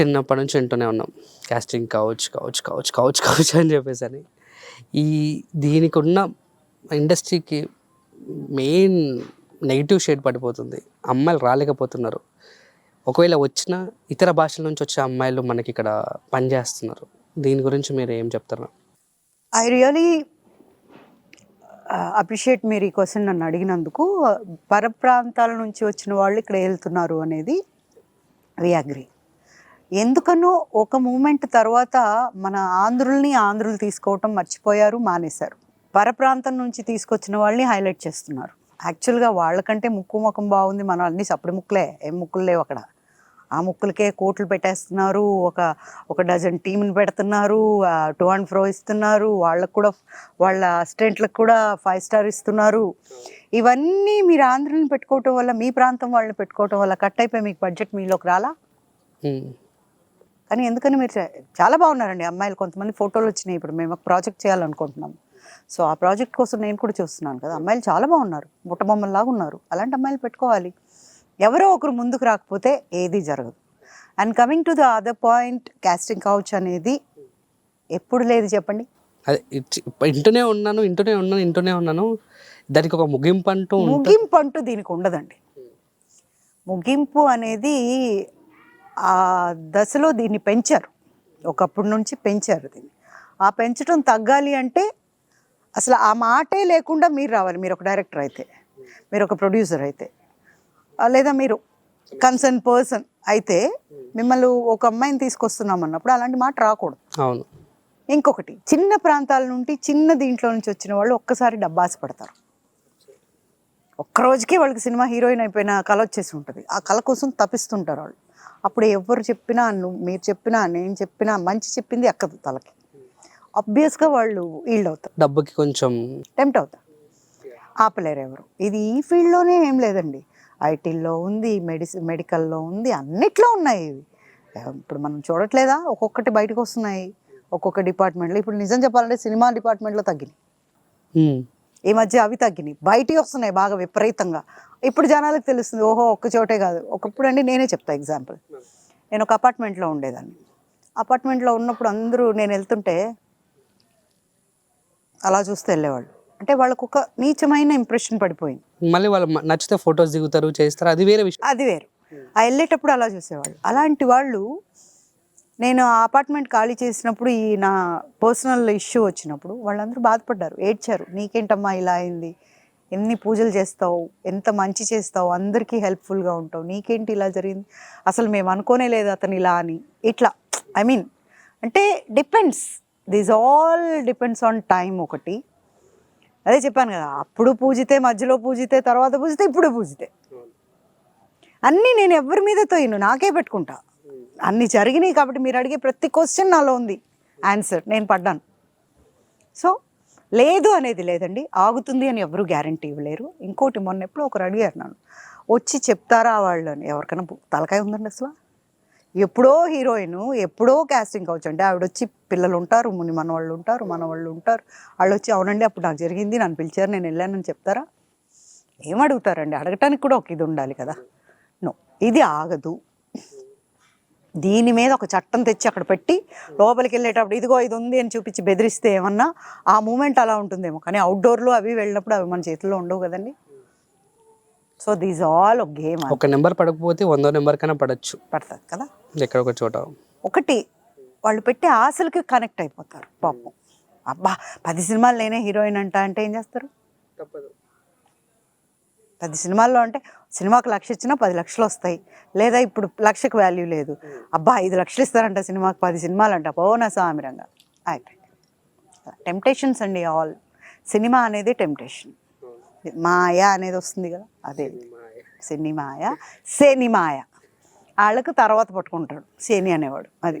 చిన్నప్పటి నుంచి వింటూనే ఉన్నాం. Casting couch couch couch couch couch అని చెప్పేసి అని ఈ దీనికి ఉన్న ఇండస్ట్రీకి మెయిన్ నెగిటివ్ షేడ్ పడిపోతుంది. అమ్మాయిలు రాలేకపోతున్నారు. ఒకవేళ వచ్చిన ఇతర భాషల నుంచి వచ్చే అమ్మాయిలు మనకి ఇక్కడ పనిచేస్తున్నారు. దీని గురించి మీరు ఏం చెప్తారు? ఐ రియలీ అప్రిషియేట్ మీరు ఈ క్వశ్చన్ నన్ను అడిగినందుకు. Uh, పర ప్రాంతాల నుంచి వచ్చిన వాళ్ళు ఇక్కడ వెళ్తున్నారు అనేది వి అగ్రీ ఎందుకనో ఒక మూమెంట్ తర్వాత మన ఆంధ్రుల్ని ఆంధ్రులు తీసుకోవటం మర్చిపోయారు మానేశారు. పర ప్రాంతం నుంచి తీసుకొచ్చిన వాళ్ళని హైలైట్ చేస్తున్నారు. యాక్చువల్గా వాళ్ళకంటే ముక్కు ముఖం బాగుంది మన అన్ని సప్పుడు ముక్కులే ఏం ముక్కులు లేవు అక్కడ. ఆ ముక్కులకే కోట్లు పెట్టేస్తున్నారు ఒక ఒక డజన్ టీంని పెడుతున్నారు టూ అండ్ ఫ్రో ఇస్తున్నారు వాళ్ళకు కూడా వాళ్ళ అసిస్టెంట్లకు కూడా ఫైవ్ స్టార్ ఇస్తున్నారు. ఇవన్నీ మీరు ఆంధ్రులను పెట్టుకోవటం వల్ల మీ ప్రాంతం వాళ్ళని పెట్టుకోవటం వల్ల కట్ అయిపోయి మీకు బడ్జెట్ మీలోకి రాలా? కానీ ఎందుకని మీరు చాలా బాగున్నారండి అమ్మాయిలు. కొంతమంది ఫోటోలు వచ్చినాయి ఇప్పుడు. మేము ఒక ప్రాజెక్ట్ చేయాలనుకుంటున్నాం. సో ఆ ప్రాజెక్ట్ కోసం నేను కూడా చూస్తున్నాను కదా. అమ్మాయిలు చాలా బాగున్నారు. బుట్టబొమ్మల్లాగా ఉన్నారు. అలాంటి అమ్మాయిలు పెట్టుకోవాలి. ఎవరో ఒకరు ముందుకు రాకపోతే ఏది జరగదు. And coming to the other point casting couch అనేది ఎప్పుడు లేదు చెప్పండి. అదే ఇచ్చి- ఇంటూనే ఉన్నాను ఇంటూనే ఉన్నాను ఇంటూనే ఉన్నాను. దానికి ఒక ముగింపు అంటూ ముగింపు అంటూ దీనికి ఉండదండి. ముగింపు అనేది ఆ దశలో దీన్ని పెంచారు. ఒకప్పటి నుంచి పెంచారు దీన్ని. ఆ పెంచడం తగ్గాలి అంటే అసలు ఆ మాటే లేకుండా మీరు రావాలి. మీరు ఒక డైరెక్టర్ అయితే మీరు ఒక ప్రొడ్యూసర్ అయితే లేదా మీరు కన్సర్న్ పర్సన్ అయితే మిమ్మల్ని ఒక అమ్మాయిని తీసుకొస్తున్నాం అన్నప్పుడు అలాంటి మాట రాకూడదు. అవును. ఇంకొకటి చిన్న ప్రాంతాల నుండి చిన్న దీంట్లో నుంచి వచ్చిన వాళ్ళు ఒక్కసారి డబ్బాసి పడతారు. ఒక్క రోజుకే వాళ్ళకి సినిమా హీరోయిన్ అయిపోయిన కళ వచ్చేసి ఉంటుంది. ఆ కళ కోసం తపిస్తుంటారు వాళ్ళు. అప్పుడు ఎవరు చెప్పినా నువ్వు మీరు చెప్పినా నేను చెప్పినా మంచి చెప్పింది ఎక్కదు తలకి. ఆబ్వియస్గా వాళ్ళు ఈల్డ్ అవుతారు డబ్బుకి కొంచెం టెంప్ట్ అవుతారు. ఆపలేరు ఎవరు. ఇది ఈ ఫీల్డ్లోనే ఏం లేదండి. ఐటీల్లో ఉంది మెడిసి మెడికల్లో ఉంది అన్నిట్లో ఉన్నాయి ఇవి. ఇప్పుడు మనం చూడట్లేదా? ఒక్కొక్కటి బయటకు వస్తున్నాయి. ఒక్కొక్క డిపార్ట్మెంట్లో ఇప్పుడు నిజం చెప్పాలంటే సినిమా డిపార్ట్మెంట్లో తగ్గినాయి. ఈ మధ్య అవి తగ్గినాయి. బయటికి వస్తున్నాయి బాగా విపరీతంగా. ఇప్పుడు జనాలకు తెలుస్తుంది ఓహో ఒక్క చోటే కాదు. ఒకప్పుడు అండి నేనే చెప్తా ఎగ్జాంపుల్. నేను ఒక అపార్ట్మెంట్లో ఉండేదాన్ని. అపార్ట్మెంట్లో ఉన్నప్పుడు అందరూ నేను వెళ్తుంటే అలా చూస్తే వెళ్ళేవాళ్ళు. అంటే వాళ్ళకు ఒక నీచమైన ఇంప్రెషన్ పడిపోయింది. మళ్ళీ వాళ్ళు నచ్చితే ఫొటోస్ దిగుతారు చేస్తారు అది వేరే విషయం. అది వేరు. ఆ వెళ్ళేటప్పుడు అలా చూసేవాళ్ళు. అలాంటి వాళ్ళు నేను ఆ అపార్ట్మెంట్ ఖాళీ చేసినప్పుడు ఈ నా పర్సనల్ ఇష్యూ వచ్చినప్పుడు వాళ్ళందరూ బాధపడ్డారు ఏడ్చారు. నీకేంటమ్మా ఇలా అయింది? ఎన్ని పూజలు చేస్తావు? ఎంత మంచి చేస్తావు? అందరికీ హెల్ప్ఫుల్గా ఉంటావు. నీకేంటి ఇలా జరిగింది? అసలు మేము అనుకోనే లేదు అతను ఇలా అని. ఇట్లా ఐ మీన్ అంటే depends this all depends on time ఒకటి. అదే చెప్పాను కదా అప్పుడు పూజితే మధ్యలో పూజితే తర్వాత పూజితే ఇప్పుడు పూజితే. అన్నీ నేను ఎవరి మీద తోయను నాకే పెట్టుకుంటా. అన్ని జరిగినాయి కాబట్టి మీరు అడిగే ప్రతి క్వశ్చన్ నాలో ఉంది. ఆన్సర్ నేను పడ్డాను. సో లేదు అనేది లేదండి. ఆగుతుంది అని ఎవరు గ్యారంటీ ఇవ్వలేరు. ఇంకోటి మొన్న ఎప్పుడు ఒకరు అడిగారు నన్ను. వచ్చి చెప్తారా వాళ్ళు? అని. ఎవరికైనా తలకాయ ఉందండి అసలు. ఎప్పుడో హీరోయిన్ ఎప్పుడో కాస్టింగ్ కావచ్చు అంటే ఆవిడ వచ్చి పిల్లలు ఉంటారు ముని మన వాళ్ళు ఉంటారు మన వాళ్ళు ఉంటారు. వాళ్ళు వచ్చి అవునండి అప్పుడు నాకు జరిగింది నన్ను పిలిచారు నేను వెళ్ళానని చెప్తారా? ఏం అడుగుతారండి? అడగటానికి కూడా ఒక ఇది ఉండాలి కదా. నో ఇది ఆగదు. దీని మీద ఒక చట్టం తెచ్చి అక్కడ పెట్టి లోపలికి వెళ్ళేటప్పుడు ఇదిగో ఇది ఉంది అని చూపించి బెదిరిస్తే ఏమన్నా ఆ మూమెంట్ అలా ఉంటుందేమో. కానీ అవుట్డోర్లో అవి వెళ్ళినప్పుడు అవి మన చేతిలో ఉండవు కదండి. సో దీస్ ఆల్ ఒక గేమ్ ఒక నెంబర్ పడకపోతే వందో నెంబర్ కన్నా పడచ్చు. పడుతుంది కదా? ఎక్కడ ఒక చోట. ఒకటి వాళ్ళు పెట్టే ఆశలకి కనెక్ట్ అయిపోతారు పాపం. అబ్బా పది సినిమాలు నేనే హీరోయిన్ అంట అంటే ఏం చేస్తారు? పది సినిమాల్లో అంటే సినిమాకు లక్ష ఇచ్చినా పది లక్షలు వస్తాయి. లేదా ఇప్పుడు లక్షకు వాల్యూ లేదు. అబ్బా ఐదు లక్షలు ఇస్తారంట సినిమాకి పది సినిమాలు అంట. పోనా సామిరంగా అయిపోయింది. టెంప్టేషన్స్ అండి ఆల్ సినిమా అనేది టెంప్టేషన్ మాయ అనేది వస్తుంది కదా అదే. సినిమాయ శనిమాయ వాళ్ళకు తర్వాత పట్టుకుంటాడు. శని అనేవాడు అది.